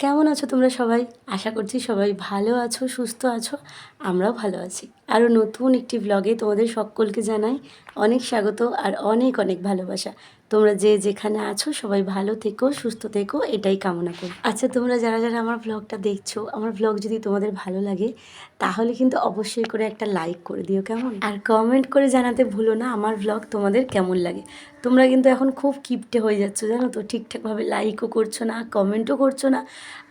কেমন আছো তোমরা সবাই? আশা করছি সবাই ভালো আছো, সুস্থ আছো, আমরাও ভালো আছি। আরও নতুন একটি ব্লগে তোমাদের সকলকে জানাই অনেক স্বাগত আর অনেক অনেক ভালোবাসা। তোমরা যে যেখানে আছো সবাই ভালো থেকো, সুস্থ থেকো, এটাই কামনা করি। আচ্ছা তোমরা যারা যারা আমার ব্লগটা দেখছ, আমার ব্লগ যদি তোমাদের ভালো লাগে তাহলে কিন্তু অবশ্যই করে একটা লাইক করে দিও, কেমন? আর কমেন্ট করে জানাতে ভুলো না, আমার ব্লগ তোমাদের কেমন লাগে? তোমরা কিন্তু এখন খুব কিপটে হয়ে যাচ্ছ, জানো তো? ঠিকঠাকভাবে লাইকও করছ না কমেন্টও করছ না।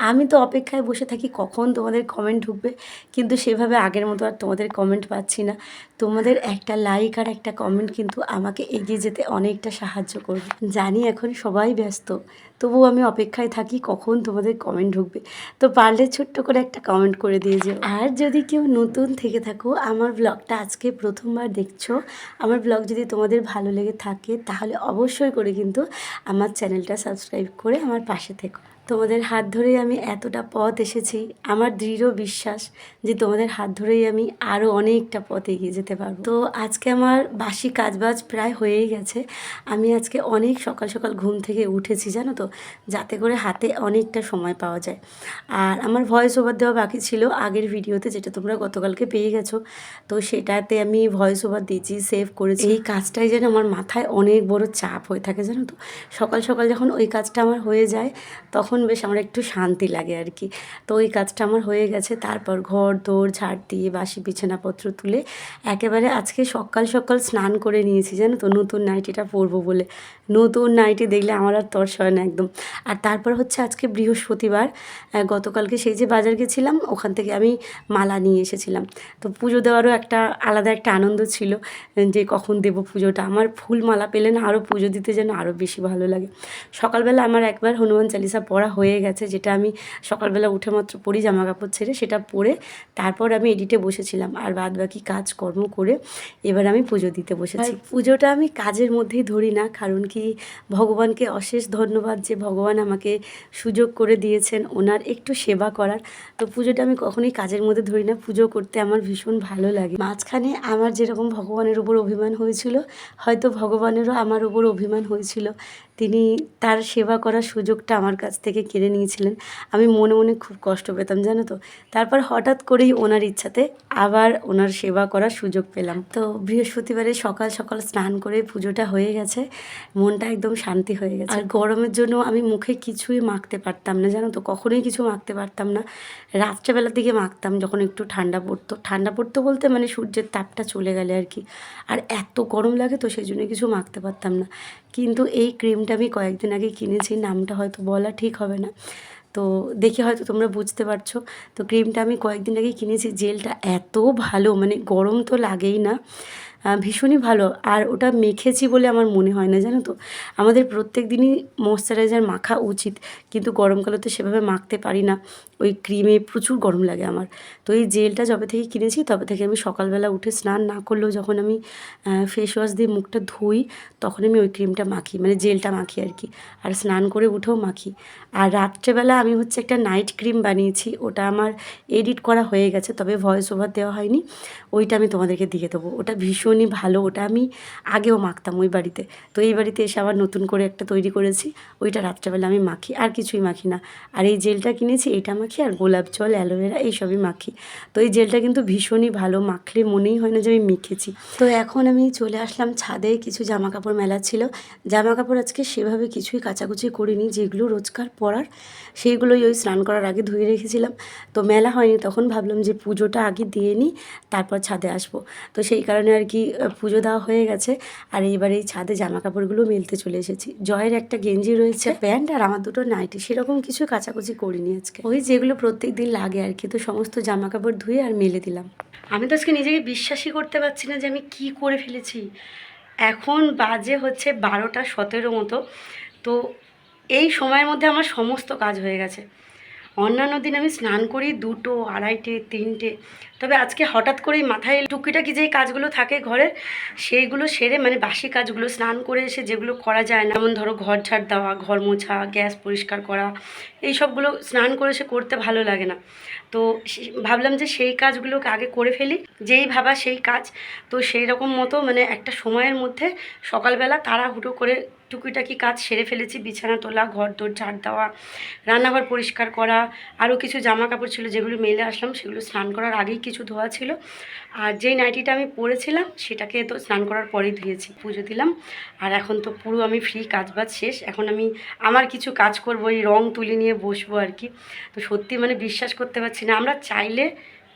আমি তো অপেক্ষায় বসে থাকি কখন তোমাদের কমেন্ট ঢুকবে, কিন্তু সেভাবে আগের মতো আর তোমাদের কমেন্ট পাচ্ছি না। তোমাদের একটা লাইক আর একটা কমেন্ট কিন্তু আমাকে এগিয়ে যেতে অনেকটা সাহায্য করবে। জানি এখন সবাই ব্যস্ত, তবুও আমি অপেক্ষায় থাকি কখন তোমাদের কমেন্ট ঢুকবে। তো পারলে ছোট্ট করে একটা কমেন্ট করে দিয়ে যেও। আর যদি কেউ নতুন থেকে থাকো, আমার ব্লগটা আজকে প্রথমবার দেখছ, আমার ব্লগ যদি তোমাদের ভালো লেগে থাকে, তাহলে অবশ্যই করে কিন্তু আমার চ্যানেলটা সাবস্ক্রাইব করে আমার পাশে থেকো। তোমাদের হাত ধরেই আমি এতটা পথ এসেছি। আমার দৃঢ় বিশ্বাস যে তোমাদের হাত ধরেই আমি আরও অনেকটা পথ এগিয়ে যেতে পারব। তো আজকে আমার বাসি কাজবাজ প্রায় হয়েই গেছে। আমি আজকে অনেক সকাল সকাল ঘুম থেকে উঠেছি, জানো তো? যাতে করে হাতে অনেকটা সময় পাওয়া যায়। আর আমার ভয়েস ওভার দেওয়া বাকি ছিল আগের ভিডিওতে, যেটা তোমরা গতকালকে পেয়ে গেছো। তো সেটাতে আমি ভয়েস ওভার দিয়েছি সেভ করেছি। এই কাজটাই যেন আমার মাথায় অনেক বড় চাপ হয়ে থাকে, জানো তো? সকাল সকাল যখন ওই কাজটা আমার হয়ে যায়, তখন বেশ আমার একটু শান্তি লাগে আর কি। তো ওই কাজটা আমার হয়ে গেছে। তারপর ঘর দৌড় ঝাড় দিয়ে, বাসি, বিছানাপত্র তুলে একেবারে আজকে সকাল সকাল স্নান করে নিয়েছি জানো তো, নতুন নাইটিটা পরবো বলে। নতুন নাইটি দেখলে আমার আর তর্স হয় না একদম। আর তারপর হচ্ছে আজকে বৃহস্পতিবার গতকালকে সেই যে বাজার গেছিলাম, ওখান থেকে আমি মালা নিয়ে এসেছিলাম। তো পুজো দেওয়ারও একটা আলাদা একটা আনন্দ ছিল যে কখন দেব পুজোটা। আমার ফুল মালা পেলে না আরও পুজো দিতে যেন আরও বেশি ভালো লাগে। সকালবেলা আমার একবার হনুমান চালিসা পড়া হয়ে গেছে যেটা আমি সকালবেলা উঠে মাত্র পরি জামা কাপড় ছেড়ে সেটা পরে তারপর আমি এডিটে বসেছিলাম আর বাদ বাকি কাজকর্ম করে এবার আমি পুজো দিতে বসেছি। পুজোটা আমি কাজের মধ্যেই ধরি না কারণ কি ভগবানকে অশেষ ধন্যবাদ যে ভগবান আমাকে সুযোগ করে দিয়েছেন ওনার একটু সেবা করার। তো পুজোটা আমি কখনোই কাজের মধ্যে ধরি না পুজো করতে আমার ভীষণ ভালো লাগে। মাঝখানে আমার যেরকম ভগবানের উপর অভিমান হয়েছিল হয়তো ভগবানেরও আমার উপর অভিমান হয়েছিল। তিনি তার সেবা করার সুযোগটা আমার কাছ থেকে কেড়ে নিয়েছিলেন। আমি মনে মনে খুব কষ্ট পেতাম জানো তো? তারপর হঠাৎ করেই ওনার ইচ্ছাতে আবার ওনার সেবা করার সুযোগ পেলাম। তো বৃহস্পতিবারে সকাল সকাল স্নান করে পুজোটা হয়ে গেছে মনটা একদম শান্তি হয়ে গেছে। আর গরমের জন্য আমি মুখে কিছুই মাখতে পারতাম না জানো তো? কখনোই কিছু মাখতে পারতাম না। রাত্রেবেলার দিকে মাখতাম যখন একটু ঠান্ডা পড়তো। ঠান্ডা পড়তো বলতে মানে সূর্যের তাপটা চলে গেলে আর কি। আর এত গরম লাগে তো সেই জন্য কিছু মাখতে পারতাম না। কিন্তু এই ক্রিমটা আমি কয়েকদিন আগে কিনেছি, নামটা হয়তো বলা ঠিক হবে না। তো দেখে হয়তো তোমরা বুঝতে পারছ। তো ক্রিমটা আমি কয়েকদিন আগে কিনেছি, জেলটা এত ভালো মানে গরম তো লাগেই না। ভীষণই ভালো। আর ওটা মেখেছি বলে আমার মনে হয় না, জানো তো? আমাদের প্রত্যেক দিনই ময়শ্চারাইজার মাখা উচিত, কিন্তু গরমকালে তো সেভাবে মাখতে পারি না। ওই ক্রিমে প্রচুর গরম লাগে আমার। তো এই জেলটা যবে থেকে কিনেছি, তবে থেকে আমি সকালবেলা উঠে স্নান না করলেও যখন আমি ফেস ওয়াশ দিয়ে মুখটা ধুই, তখন আমি ওই ক্রিমটা মাখি মানে জেলটা মাখি আর কি। আর স্নান করে উঠেও মাখি। আর রাত্রেবেলা আমি হচ্ছে একটা নাইট ক্রিম বানিয়েছি, ওটা আমার এডিট করা হয়ে গেছে, তবে ভয়েস ওভার দেওয়া হয়নি। ওইটা আমি তোমাদেরকে দিয়ে দেবো। ওটা ভীষণই ভালো, ওটা আমি আগেও মাখতাম ওই বাড়িতে। তো এই বাড়িতে এসে আবার নতুন করে একটা তৈরি করেছি, ওইটা রাত্রেবেলা আমি মাখি, আর কিছুই মাখি না। আর এই জেলটা কিনেছি এটা মাখি, আর গোলাপ জল, অ্যালোভেরা, এইসবই মাখি। তো এই জেলটা কিন্তু ভীষণই ভালো, মাখলে মনেই হয় না যে আমি মেখেছি। তো এখন আমি চলে আসলাম ছাদে, কিছু জামা কাপড় মেলা ছিল। জামা কাপড় আজকে সেভাবে কিছুই কাচাকুচি করিনি, যেগুলো রোজকার পরার, সেইগুলোই ওই স্নান করার আগে ধুয়ে রেখেছিলাম। তো মেলা হয়নি, তখন ভাবলাম যে পুজোটা আগে দিয়ে নিই, তারপর ছাদে আসব। তো সেই কারণে আর কি আহ, পুজো দেওয়া হয়ে গেছে। আর এইবার এই ছাদে জামা কাপড়গুলো মেলতে চলে এসেছি। জয়ের একটা গেঞ্জি রয়েছে প্যান্ট আর আমার দুটো নাইটি। সেরকম কিছু কাচাকুচি করিনি আজকে। ওই যেগুলো প্রত্যেক দিন লাগে আর কি তো সমস্ত জামা কাপড় ধুয়ে আর মেলে দিলাম। আমি তো আজকে নিজেকে বিশ্বাসই করতে পারছি না যে আমি কি করে ফেলেছি। এখন বাজে হচ্ছে বারোটা সতেরো মতো তো এই সময়ের মধ্যে আমার সমস্ত কাজ হয়ে গেছে। অন্যান্য দিন আমি স্নান করি দুটো, আড়াইটে, তিনটে। তবে আজকে হঠাৎ করেই মাথায় টুকিটাকি যেই কাজগুলো থাকে ঘরের, সেইগুলো সেরে মানে বাসি কাজগুলো, স্নান করে এসে যেগুলো করা যায় না, যেমন ধরো ঘর ঝাড় দেওয়া, ঘর মোছা, গ্যাস পরিষ্কার করা এই সবগুলো স্নান করে এসে করতে ভালো লাগে না। তো ভাবলাম যে সেই কাজগুলোকে আগে করে ফেলি, যেই ভাবা সেই কাজ। তো সেই রকম মতো মানে একটা সময়ের মধ্যে সকালবেলা তাড়াহুড়ো করে টুকিটাকি কাজ সেরে ফেলেছি, বিছানা তোলা, ঘর দোর, ঝাড় দেওয়া, রান্নাঘর পরিষ্কার করা, আরও কিছু জামা কাপড় ছিল যেগুলো মেলে আসলাম, সেগুলো স্নান করার আগেই কিছু ধোয়া ছিল। আর যেই নাইটিটা আমি পরেছিলাম, সেটাকে তো স্নান করার পরেই ধুয়েছি, পুজো দিলাম। আর এখন তো পুরো আমি ফ্রি কাজ বাজ শেষ। এখন আমি আমার কিছু কাজ করব, এই রং তুলি নিয়ে বসবো আর কি। তো সত্যি মানে বিশ্বাস করতে পারছি না। আমরা চাইলে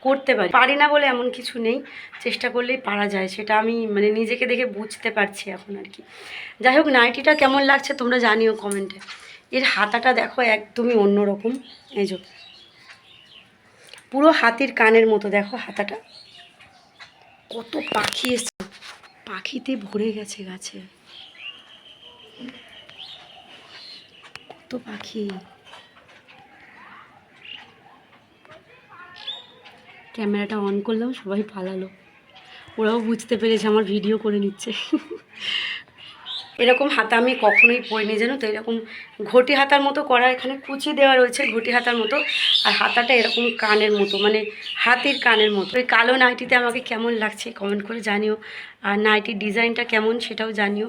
করতে পারি। পারি না বলে এমন কিছু নেই। চেষ্টা করলেই পারা যায়। সেটা আমি মানে নিজেকে দেখে বুঝতে পারছি এখন আর কি। যাই হোক, নাইটিটা কেমন লাগছে তোমরা জানিও কমেন্টে এর হাতাটা দেখো একদমই অন্যরকম। এই যে, পুরো হাতির কানের মতো দেখো হাতাটা। কত পাখি এসছে। পাখিতে ভরে গেছে গাছে। কত পাখি। ক্যামেরাটা অন করলাম সবাই পালালো। ওরাও বুঝতে পেরেছে, আমার ভিডিও করে নিচ্ছে। এরকম হাতা আমি কখনোই পরিনি, জানো তো? এরকম ঘটি হাতার মতো করা, এখানে কুচি দেওয়া রয়েছে ঘটি হাতার মতো, আর হাতাটা এরকম কানের মতো মানে হাতির কানের মতো। ওই কালো নাইটিতে আমাকে কেমন লাগছে কমেন্ট করে জানিও, আর নাইটির ডিজাইনটা কেমন সেটাও জানিও।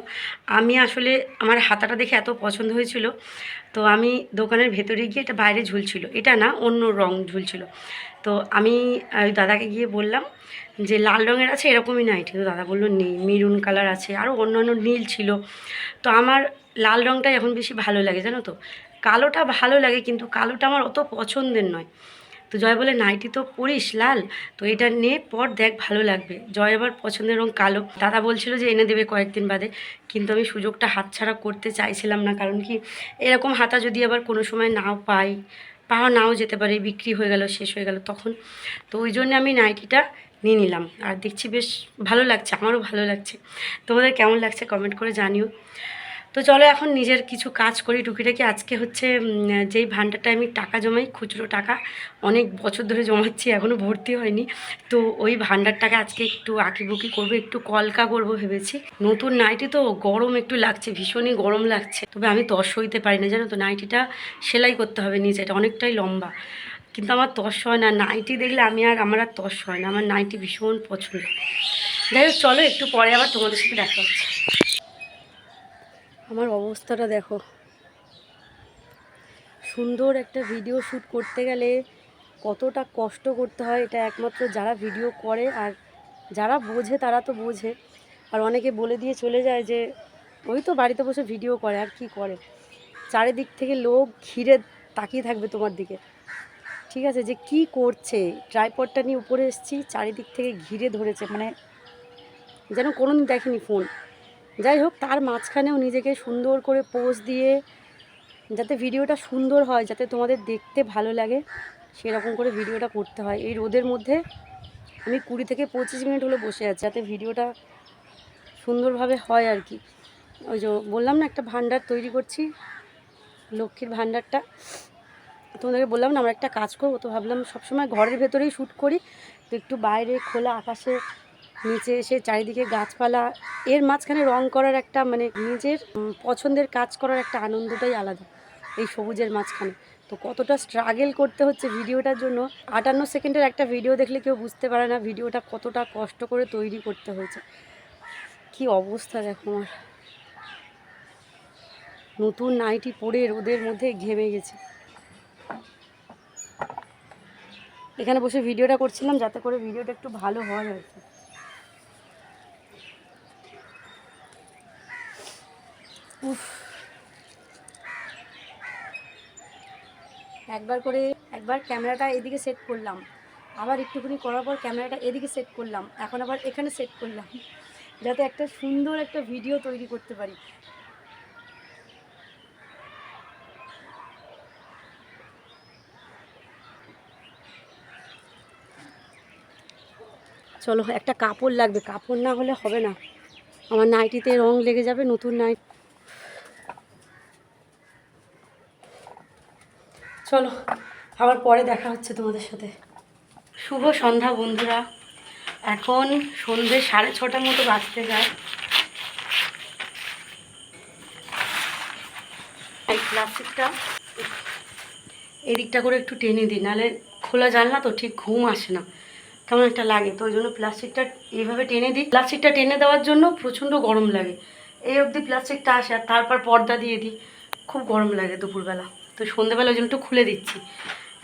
আমি আসলে, আমার হাতাটা দেখে এত পছন্দ হয়েছিল তো আমি দোকানের ভেতরে গিয়ে এটা বাইরে ঝুলছিল এটা না, অন্য রং ঝুলছিল তো আমি দাদাকে গিয়ে বললাম যে, লাল রঙের আছে, এরকমই নাইটি তো দাদা বলল, নেই, মেরুন কালার আছে। আরও অন্য অন্য নীল ছিল। তো আমার লাল রঙটাই এখন বেশি ভালো লাগে, জানো তো? কালোটা ভালো লাগে, কিন্তু কালোটা আমার অত পছন্দের নয়। তো জয় বলে, নাইটি তো পরিস লাল, তো এটা নে, পর দেখ ভালো লাগবে। জয় আবার পছন্দের রঙ কালো। দাদা বলছিল যে, এনে দেবে কয়েকদিন বাদে। কিন্তু আমি সুযোগটা হাতছাড়া করতে চাইছিলাম না, কারণ কি, এরকম হাতা যদি আবার কোনো সময় নাও পাই, পাওয়া নাও যেতে পারে, বিক্রি হয়ে গেল, শেষ হয়ে গেল, তখন। তো ওই জন্য আমি নাইটিটা নিয়ে নিলাম। আর দেখছি বেশ ভালো লাগছে, আমারও ভালো লাগছে। তোমাদের কেমন লাগছে কমেন্ট করে জানিও। তো চলো এখন নিজের কিছু কাজ করি টুকিটাকি। আজকে হচ্ছে যেই ভান্ডারটা আমি টাকা জমাই, খুচরো টাকা, অনেক বছর ধরে জমাচ্ছি এখনও ভর্তি হয়নি। তো ওই ভান্ডারটাকে আজকে একটু আঁকিবুকি করব, একটু কলকা করব ভেবেছি। নতুন নাইটি তো গরম একটু লাগছে, ভীষণই গরম লাগছে। তবে আমি তস হইতে পারি না, জানো তো, নাইটিটা সেলাই করতে হবে নিচে এটা অনেকটাই লম্বা। কিন্তু আমার তস হয় না, নাইটি দেখলে আমি আর, আমার আর তস হয় না, আমার নাইটি ভীষণ পছন্দ। যাই হোক, চলো একটু পরে আবার তোমাদের সাথে দেখা হচ্ছে। আমার অবস্থাটা দেখো। সুন্দর একটা ভিডিও শ্যুট করতে গেলে কতটা কষ্ট করতে হয়, এটা একমাত্র যারা ভিডিও করে আর যারা বোঝে তারা তো বোঝে। আর অনেকে বলে দিয়ে চলে যায় যে, ওই তো বাড়িতে বসে ভিডিও করে, আর কি করে? চারিদিক থেকে লোক ঘিরে তাকিয়ে থাকবে তোমার দিকে। ঠিক আছে, যে কি করছে? ট্রাইপডটা নিয়ে উপরে এসেছি, চারিদিক থেকে ঘিরে ধরেছে মানে যেন কোনোদিন দেখেনি ফোন যাই হোক, তার মাঝখানেও নিজেকে সুন্দর করে পোজ দিয়ে, যাতে ভিডিওটা সুন্দর হয়, যাতে তোমাদের দেখতে ভালো লাগে, সেরকম করে ভিডিওটা করতে হয়। এই রোদের মধ্যে আমি কুড়ি থেকে পঁচিশ মিনিট হলো বসে আছি, যাতে ভিডিওটা সুন্দরভাবে হয় আর কি। ওই যে বললাম না, একটা ভান্ডার তৈরি করছি, লক্ষ্মীর ভান্ডারটা তোমাদেরকে বললাম না, আমরা একটা কাজ করব, তো ভাবলাম সবসময় ঘরের ভেতরেই শ্যুট করি তো একটু বাইরে খোলা আকাশে নিচে এসে চারিদিকে গাছপালা, এর মাঝখানে রং করার একটা মানে নিজের পছন্দের কাজ করার একটা আনন্দটাই আলাদা, এই সবুজের মাঝখানে। তো কতটা স্ট্রাগেল করতে হচ্ছে ভিডিওটার জন্য, আটান্ন সেকেন্ডের একটা ভিডিও দেখলে কেউ বুঝতে পারে না ভিডিওটা কতটা কষ্ট করে তৈরি করতে হয়েছে। কি অবস্থা দেখো আমার। নতুন নাইটি পরে রোদের মধ্যে ঘেমে গেছে। এখানে বসে ভিডিওটা করছিলাম যাতে করে ভিডিওটা একটু ভালো হয় আর কি। উফ। একবার করে, একবার ক্যামেরাটা এদিকে সেট করলাম। আবার একটুখানি করার পর ক্যামেরাটা এদিকে সেট করলাম। এখন আবার এখানে সেট করলাম। যাতে একটা সুন্দর একটা ভিডিও তৈরি করতে পারি। চলো, একটা কাপড় লাগবে। কাপড় না হলে হবে না। আমার নাইটিতে রং লেগে যাবে, নতুন নাইট চলো, আবার পরে দেখা হচ্ছে তোমাদের সাথে। শুভ সন্ধ্যা বন্ধুরা। এখন সন্ধ্যে সাড়ে ছটার মতো বাজতে যায়। এই প্লাস্টিকটা এদিকটা করে একটু টেনে দিই, নাহলে খোলা জানলা তো ঠিক ঘুম আসে না। কেমন একটা লাগে, তো ওই জন্য প্লাস্টিকটা এইভাবে টেনে দিই। প্লাস্টিকটা টেনে দেওয়ার জন্য প্রচণ্ড গরম লাগে। এই অবধি প্লাস্টিকটা আসে, আর তারপর পর্দা দিয়ে দিই। খুব গরম লাগে দুপুরবেলা। তো সন্ধেবেলা ওই জন্য একটু খুলে দিচ্ছি।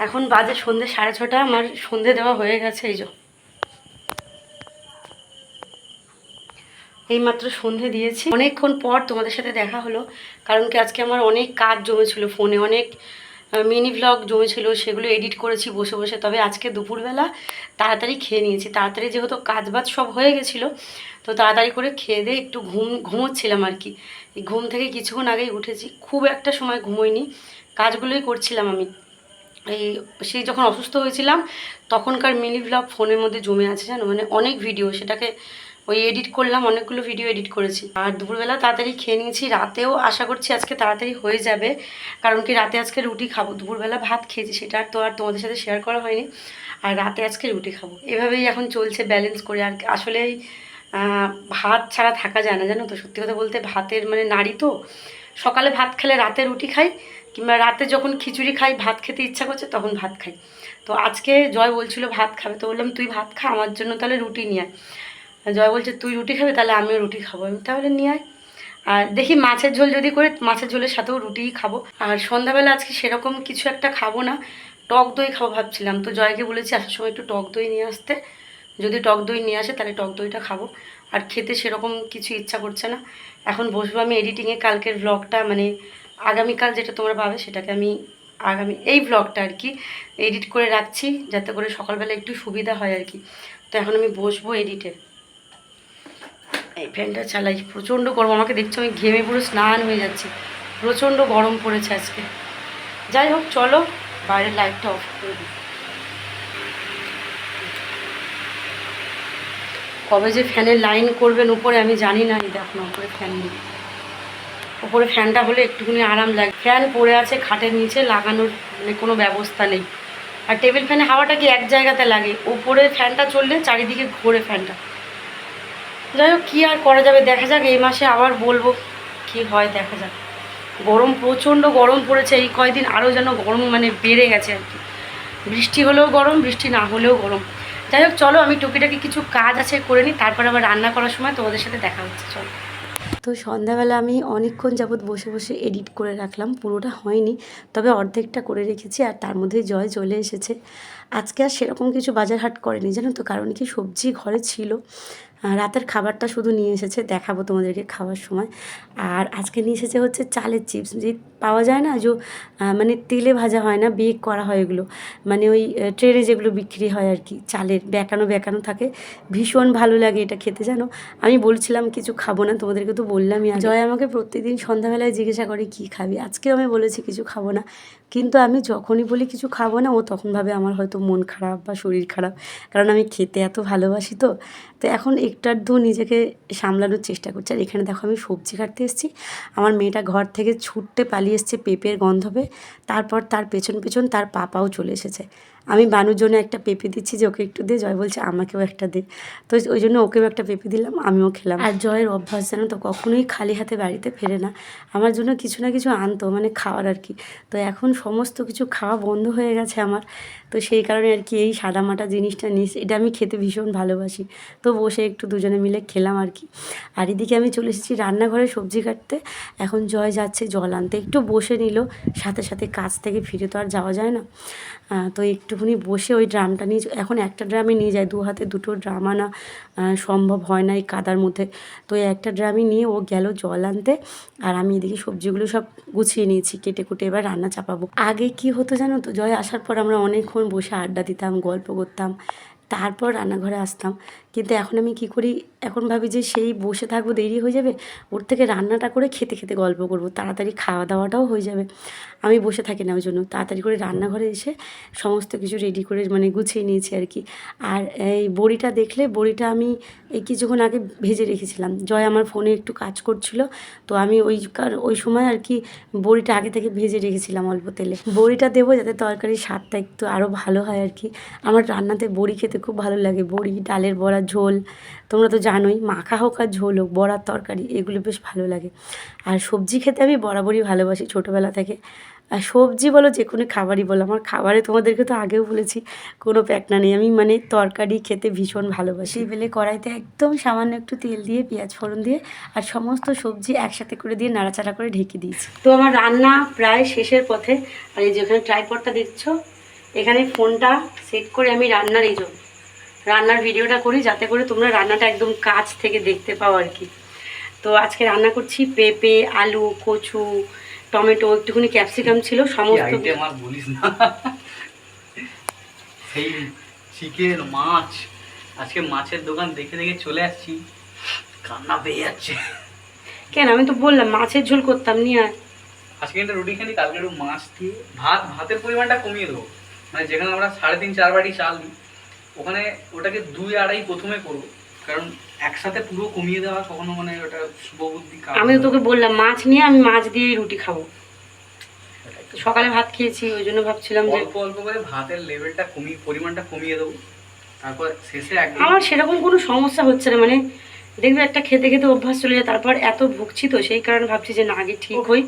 এখন বাজে সন্ধে সাড়ে ছটা, আমার সন্ধে দেওয়া হয়ে গেছে এই যে। এইমাত্র সন্ধে দিয়েছি। অনেকক্ষণ পর তোমাদের সাথে দেখা হলো, কারণ কি আজকে আমার অনেক কাজ জমেছিল ফোনে, অনেক মিনি ভ্লগ জমেছিল, সেগুলো এডিট করেছি বসে বসে। তবে আজকে দুপুরবেলা তাড়াতাড়ি খেয়ে নিয়েছি। তাড়াতাড়ি যেহেতু কাজ বাজ সব হয়ে গেছিল, তো তাড়াতাড়ি করে খেয়ে দিয়ে একটু ঘুম, ঘুমোচ্ছিলাম আর কি। এই ঘুম থেকে কিছুক্ষণ আগেই উঠেছি। খুব একটা সময় ঘুমোইনি। কাজগুলোই করছিলাম আমি। এই সেই যখন অসুস্থ হয়েছিলাম তখনকার মিনি ভ্লগ ফোনের মধ্যে জমে আছে জানো? মানে অনেক ভিডিও সেটাকে ওই এডিট করলাম অনেকগুলো ভিডিও এডিট করেছি। আর দুপুরবেলা তাড়াতাড়ি খেয়ে নিয়েছি রাতেও আশা করছি আজকে তাড়াতাড়ি হয়ে যাবে। কারণ কি রাতে আজকে রুটি খাব। দুপুরবেলা ভাত খেয়েছি সেটা আর তো আর তোমাদের সাথে শেয়ার করা হয়নি। আর রাতে আজকে রুটি খাব। এভাবেই এখন চলছে ব্যালেন্স করে। আর আসলেই আহ, ভাত ছাড়া থাকা যায় না জানো তো? সত্যি কথা বলতে ভাতের মানে নাড়ি তো। সকালে ভাত খেলে রাতে রুটি খাই কিংবা রাতে যখন খিচুড়ি খাই, ভাত খেতে ইচ্ছা করছে তখন ভাত খাই। তো আজকে জয় বলছিল ভাত খাবে, তো বললাম, তুই ভাত খা, আমার জন্য তাহলে রুটি নিয়ে আয়। জয় বলছে, তুই রুটি খাবি? তাহলে আমিও রুটি খাব। আমি তাহলে নিয়ে আয়। আর দেখি মাছের ঝোল যদি করে, মাছের ঝোলের সাথেও রুটিই খাব। আর সন্ধ্যাবেলা আজকে সেরকম কিছু একটা খাব না, টক দই খাব ভাবছিলাম। তো জয়কে বলেছি, আসার সময় একটু টক দই নিয়ে আসতে। যদি টক দই নিয়ে আসে, তাহলে টক দইটা খাব। আর খেতে সেরকম কিছু ইচ্ছা করছে না। এখন বসবো আমি এডিটিংয়ে, কালকের ব্লগটা মানে আগামীকাল যেটা তোমরা পাবে সেটাকে আমি আগামী, এই ব্লগটা আর কি এডিট করে রাখছি যাতে করে সকালবেলা একটু সুবিধা হয় আর কি। তো এখন আমি বসবো এডিটে এই ফ্যানটা চালাই, প্রচণ্ড গরম, আমাকে দেখছ আমি ঘেমে পুরো স্নান হয়ে যাচ্ছি। প্রচণ্ড গরম পড়েছে আজকে। যাই হোক, চলো, বাইরের লাইটটা অফ করে দিই। কবে যে ফ্যানের লাইন করবেন উপরে আমি জানি না, এই দেখো উপরে ফ্যান নেই। উপরে ফ্যানটা হলে একটুখানি আরাম লাগে। ফ্যান পড়ে আছে খাটের নিচে, লাগানোর মানে কোনো ব্যবস্থা নেই। আর টেবিল ফ্যানে হাওয়াটা কি এক জায়গাতে লাগে? উপরে ফ্যানটা চললে চারিদিকে ঘোরে ফ্যানটা। যাই হোক, কী আর করা যাবে? দেখা যাক, এই মাসে আবার বলব কি হয়, দেখা যাক। গরম, প্রচণ্ড গরম পড়েছে। এই কয়দিন আরও যেন গরম মানে বেড়ে গেছে আর কি। বৃষ্টি হলেও গরম, বৃষ্টি না হলেও গরম। যাই হোক, চলো, আমি টুকিটাকি কিছু কাজ আছে করে নিই। তারপর আবার রান্না করার সময় তোমাদের সাথে দেখা হচ্ছে। চলো। তো সন্ধ্যাবেলা আমি অনেকক্ষণ যাবৎ বসে বসে এডিট করে রাখলাম, পুরোটা হয়নি। তবে অর্ধেকটা করে রেখেছি আর তার মধ্যে জয় চলে এসেছে। আজকে আর সেরকম কিছু বাজার হাট করেনি, জানো তো? কারণ কি সবজি ঘরে ছিল। রাতের খাবারটা শুধু নিয়ে এসেছে, দেখাবো তোমাদেরকে খাওয়ার সময়। আর আজকে নিয়ে এসেছে হচ্ছে চালের চিপস। যে পাওয়া যায় না যে মানে তেলে ভাজা হয় না, বেক করা হয় এগুলো। মানে ওই ট্রেনে যেগুলো বিক্রি হয় আর কি, চালের বেঁকানো বেঁকানো থাকে। ভীষণ ভালো লাগে এটা খেতে জানো। আমি বলছিলাম কিছু খাব না, তোমাদেরকে তো বললামই। জয় আমাকে প্রত্যেকদিন সন্ধ্যাবেলায় জিজ্ঞাসা করে কী খাবি? আজকেও আমি বলেছি কিছু খাব না। কিন্তু আমি যখনই বলি কিছু খাব না, ও তখনভাবে আমার হয়তো মন খারাপ বা শরীর খারাপ। কারণ আমি খেতে এত ভালোবাসি তো। তো এখন একটু আধটু নিজেকে সামলানোর চেষ্টা করছি। আর এখানে দেখো আমি সবজি কাটতে এসেছি। আমার মেয়েটা ঘর থেকে ছুটতে পালিয়ে এসছে পেঁপের গন্ধবে তারপর তার পেছন পেছন তার পাপাও চলে এসেছে। আমি বানুর জন্য একটা পেঁপে দিচ্ছি যে ওকে একটু দে। জয় বলছে, আমাকেও একটা দে। তো ওই জন্য ওকেও একটা পেঁপে দিলাম, আমিও খেলাম। আর জয়ের অভ্যাস জানো তো, কখনোই খালি হাতে বাড়িতে ফেরে না। আমার জন্য কিছু না কিছু আনতো মানে খাওয়ার আর কি। তো এখন সমস্ত কিছু খাওয়া বন্ধ হয়ে গেছে আমার। তো সেই কারণে আর কি এই সাদামাটা জিনিসটা নিস, এটা আমি খেতে ভীষণ ভালোবাসি। তো বসে একটু দুজনে মিলে খেলাম আর কি। আর এদিকে আমি চলে এসেছি রান্নাঘরে সবজি কাটতে। এখন জয় যাচ্ছে জল আনতে। একটু বসে নিল, সাথে সাথে কাজ থেকে ফিরে তো আর যাওয়া যায় না। তো একটুখানি বসে ওই ড্রামটা নিয়ে এখন একটা ড্রামে নিয়ে যায় দু হাতে দুটো ড্রাম আনা সম্ভব হয় না এই কাদার মধ্যে। তো একটা ড্রামে নিয়ে ও গেল জল আনতে আর আমি এদিকে সবজিগুলো সব গুছিয়ে নিয়েছি, কেটে কুটে এবার রান্না চাপাবো। আগে কি হতো জানো তো, জয় আসার পর আমরা অনেকক্ষণ বসে আড্ডা দিতাম, গল্প করতাম, তারপর রান্নাঘরে আসতাম। কিন্তু এখন আমি কি করি? এখন ভাবি যে সেই বসে থাকব দেরি হয়ে যাবে, ওর থেকে রান্নাটা করে খেতে খেতে গল্প করব, তাড়াতাড়ি খাওয়া দাওয়াটাও হয়ে যাবে। আমি বসে থাকি না ওই জন্য, তাড়াতাড়ি করে রান্নাঘরে এসে সমস্ত কিছু রেডি করে মানে গুছিয়ে নিয়েছি আর কি। আর এই বড়িটা দেখলে, বড়িটা আমি এই কিছুক্ষণ আগে ভেজে রেখেছিলাম। জয় আমার ফোনে একটু কাজ করছিল, তো আমি ওই কার, ওই সময় আর কি বড়িটা আগে থেকে ভেজে রেখেছিলাম অল্প তেলে। বড়িটা দেবো যাতে তরকারির স্বাদটা একটু আরও ভালো হয় আর কি। আমার রান্নাতে বড়ি খেতে খুব ভালো লাগে, বড়ি, ডালের বড়া ঝোল তোমরা তো জানোই মাখা হোক আর ঝোল হোক বড়ার তরকারি এগুলো বেশ ভালো লাগে। আর সবজি খেতে আমি বরাবরই ভালোবাসি ছোটোবেলা থেকে। আর সবজি বলো যে কোনো খাবারই বলো আমার খাবারে তোমাদেরকে তো আগেও বলেছি কোনো প্যাকনা নেই। আমি মানে তরকারি খেতে ভীষণ ভালোবাসি। বেলে কড়াইতে একদম সামান্য একটু তেল দিয়ে পেঁয়াজ ফোড়ন দিয়ে আর সমস্ত সবজি একসাথে করে দিয়ে নাড়াচাড়া করে ঢেকে দিয়েছি। তো আমার রান্না প্রায় শেষের পথে আর এই যে ওখানে ট্রাইপডটা দেখছ এখানে ফোনটা সেট করে আমি রান্নার এই জন্য রান্নার ভিডিওটা করি যাতে করে তোমরা রান্নাটা একদম কাছ থেকে দেখতে পাও আর কি। তো আজকে রান্না করছি পেঁপে আলু কচু টমেটো একটুখানি ক্যাপসিকাম ছিল সমস্ত বলিস না। সেই চিকেন মাছ। আজকে মাছের দোকান দেখে দেখে চলে আসছি। কান্না পেয়ে যাচ্ছে। কেন? আমি তো বললাম মাছের ঝোল করতাম নিয়ে আয় আজকে একটা রুটি খানি কালকে একটু মাছ দিয়ে ভাত ভাতের পরিমাণটা কমিয়ে দেবো। মানে যেখানে আমরা সাড়ে তিন চার বাটি চাল দিই ওখানে ওটাকে দুই আড়াই প্রথমে করব। কারণ একসাথে পুরো কমিয়ে দেওয়া কখনো মানে ওটা শুভবুদ্ধি আমি তোকে বললাম মাছ নিয়ে আমি মাছ দিয়েই রুটি খাব। সকালে ভাত খেয়েছি ওই জন্য ভাবছিলাম যে অল্প অল্প করে ভাতের লেভেলটা কমিয়ে পরিমাণটা কমিয়ে দেবো। তারপর শেষে আমার সেরকম কোনো সমস্যা হচ্ছে না মানে দেখবে একটা খেতে খেতে অভ্যাস চলে যায় তারপর এত ভুগছি তো সেই কারণে ভাবছি যে না আগে ঠিক হই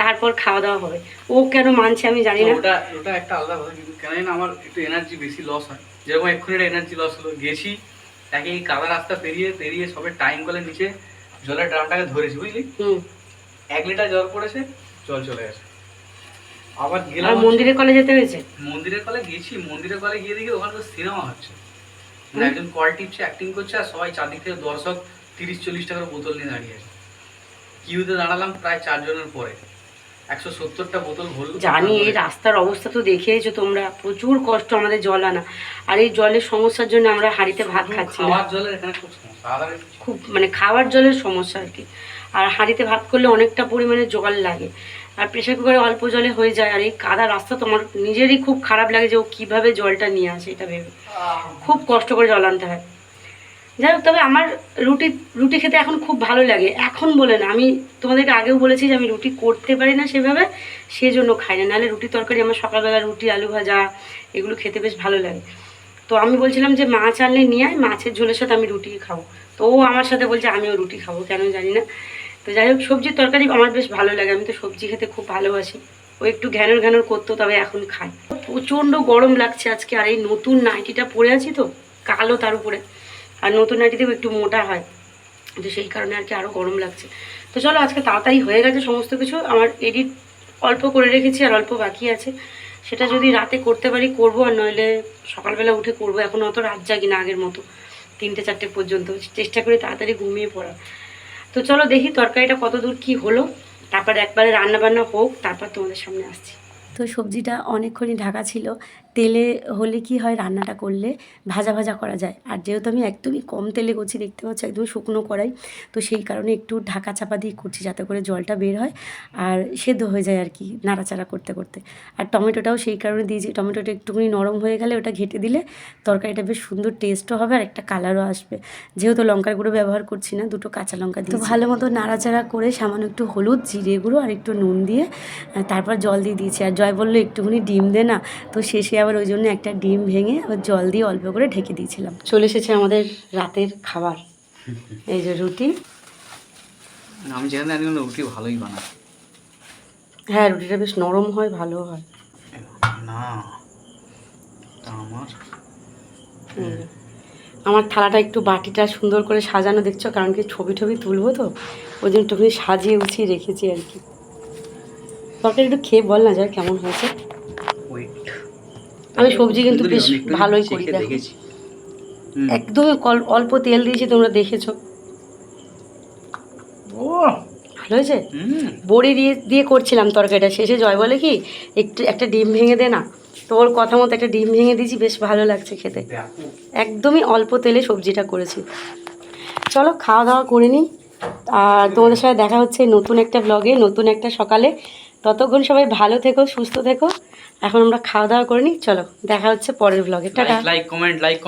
তারপর খাওয়া দাওয়া হবে। ও কেন মানছে আমি জানি না। ওটা ওটা একটা আলাদা কথা কিন্তু কেন আমার একটু এনার্জি বেশি লস হয়। যেরকম এক্ষুনি একটা এনার্জি লস হলো গেছি তাকে এই কাদা রাস্তা পেরিয়ে পেরিয়ে সবে টাইম কলের নিচে জলের ড্রামটাকে ধরেছি বুঝলি? এক লিটার জল পড়েছে জল চলে গেছে। আবার গেলাম মন্দিরের কলে যেতে হয়েছে? মন্দিরের কলে গেছি মন্দিরের কলে গিয়ে দেখি ওখানে তো সিনেমা হচ্ছে। মানে একজন কল টিপছে অ্যাক্টিং করছে আর সবাই চারদিক থেকে দর্শক তিরিশ চল্লিশ টাকার বোতল নিয়ে দাঁড়িয়ে আছে। কিউতে দাঁড়ালাম প্রায় চারজনের পরে। একশো সত্তরটা বোতল ভরল জানি এই রাস্তার অবস্থা তো দেখেইছো তোমরা। প্রচুর কষ্ট আমাদের জল আনা। আর এই জলের সমস্যার জন্য আমরা হাঁড়িতে ভাত খাচ্ছি না। খাওয়ার জলের এখানে খুব সমস্যা খুব মানে খাওয়ার জলের সমস্যা আর কি। আর হাঁড়িতে ভাত করলে অনেকটা পরিমাণে জল লাগে। আর প্রেশার কুকারে অল্প জলে হয়ে যায়। আর এই কাদা রাস্তা তোমার নিজেরই খুব খারাপ লাগে যে ও কীভাবে জলটা নিয়ে আসে এটা ভেবে। খুব কষ্ট করে জল আনতে হয়। যাই হোক, তবে আমার রুটি রুটি খেতে এখন খুব ভালো লাগে। এখন বলে না, আমি তোমাদেরকে আগেও বলেছি যে আমি রুটি করতে পারি না সেভাবে, সেজন্য খাই না। নাহলে রুটি তরকারি, আমার সকালবেলা রুটি, আলু ভাজা, এগুলো খেতে বেশ ভালো লাগে। তো আমি বলছিলাম যে মাছ আনলে নিয়ে আয়, মাছের ঝোলের সাথে আমি রুটি খাব। তো ও আমার সাথে বলছে, আমিও রুটি খাব, কেন জানি না? তো যাই হোক, সবজির তরকারি আমার বেশ ভালো লাগে, আমি তো সবজি খেতে খুব ভালোবাসি। ও একটু ঘ্যানোর ঘ্যানোর করতো, তবে এখন খাই প্রচণ্ড গরম লাগছে আজকে, আর এই নতুন নাইটিটা পরে আছি তো, কালো তার উপরে। আর নতুন নাইটিতেও একটু মোটা হয়, তো সেই কারণে আর কি আরও গরম লাগছে। তো চলো, আজকে তাড়াতাড়ি হয়ে গেছে সমস্ত কিছু। আমার এডিট অল্প করে রেখেছি আর অল্প বাকি আছে। সেটা যদি রাতে করতে পারি, করব। আর নইলে সকালবেলা উঠে করব। এখন অত রাত জাগি না আগের মতো, তিনটে চারটে পর্যন্ত। চেষ্টা করি তাড়াতাড়ি ঘুমিয়ে পড়া। তো চলো, দেখি তরকারিটা কত দূর কী হলো। তারপর একবারে রান্না বান্না হোক, তারপর তোমাদের সামনে আসছি। তো সবজিটা অনেকক্ষণই ঢাকা ছিল। তেলে হলে কি হয় রান্নাটা করলে ভাজা ভাজা করা যায়। আর যেহেতু আমি একদমই কম তেলে করছি দেখতে পাচ্ছি একদম শুকনো কড়াই তো সেই কারণে একটু ঢাকা চাপা দিয়ে করছি যাতে করে জলটা বের হয় আর সেদ্ধ হয়ে যায় আর কি নাড়াচাড়া করতে করতে। আর টমেটোটাও সেই কারণে দিয়েছি টমেটোটা একটুখানি নরম হয়ে গেলে ওটা ঘেটে দিলে তরকারিটা বেশ সুন্দর টেস্টও হবে আর একটা কালারও আসবে। যেহেতু লঙ্কার গুঁড়ো ব্যবহার করছি না দুটো কাঁচা লঙ্কা দিয়ে ভালো মতো নাড়াচাড়া করে সামান্য একটু হলুদ জিরে গুঁড়ো আর একটু নুন দিয়ে তারপর জল দিয়ে দিয়েছি। আর জয় বলল একটুখানি ডিম দে না তো শেষে আবার ওই জন্য একটা ডিম ভেঙে আবার জল দিয়ে অল্প করে ঢেকে দিয়েছিলাম। চলে এসেছে আমাদের রাতের খাবার। এই যে রুটি। আমি যেখানে রুটি ভালোই বানাই হ্যাঁ রুটিটা বেশ নরম হয় ভালো হয়। না আমার। আমার থালাটা একটু বাটিটা সুন্দর করে সাজানো দেখছ? কারণ কি ছবি টবি তুলবো তো? ওই জন্য একটুখানি সাজিয়ে উছিয়ে রেখেছি আর কি। তরকারি একটু খেয়ে বল না যায় কেমন হয়েছে? আমি সবজি কিন্তু বেশ ভালোই করি দেখেছি। একদমই অল্প তেল দিয়েছি তোমরা দেখেছ। ও ভালো হয়েছে? বড়ি দিয়ে দিয়ে করছিলাম তরকারিটা। শেষে জয় বলে কি একটু একটা ডিম ভেঙে দে না। তো তোর কথা মতো একটা ডিম ভেঙে দিয়েছি বেশ ভালো লাগছে খেতে। একদমই অল্প তেলে সবজিটা করেছি। চলো খাওয়া দাওয়া করে নিই। আর তোমাদের সাথে দেখা হচ্ছে নতুন একটা ব্লগে নতুন একটা সকালে। ততক্ষণ সবাই ভালো থেকো, সুস্থ থেকো। এখন আমরা খাওয়া দাওয়া করে নিই। চলো, দেখা হচ্ছে পরের ব্লগে টাটা। Like comment like